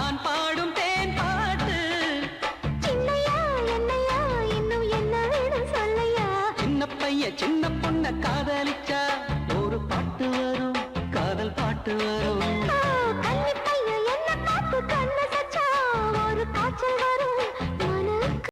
நான் பாடும் தேன் பாட்டு. சின்ன பைய சின்ன பொண்ண காதலிச்சா ஒரு பாட்டு வரும் காதல் பாட்டு வரும். கண்ணு பையன் என்ன பார்த்து கண்ணு சச்சா? ஒரு காய்ச்சல்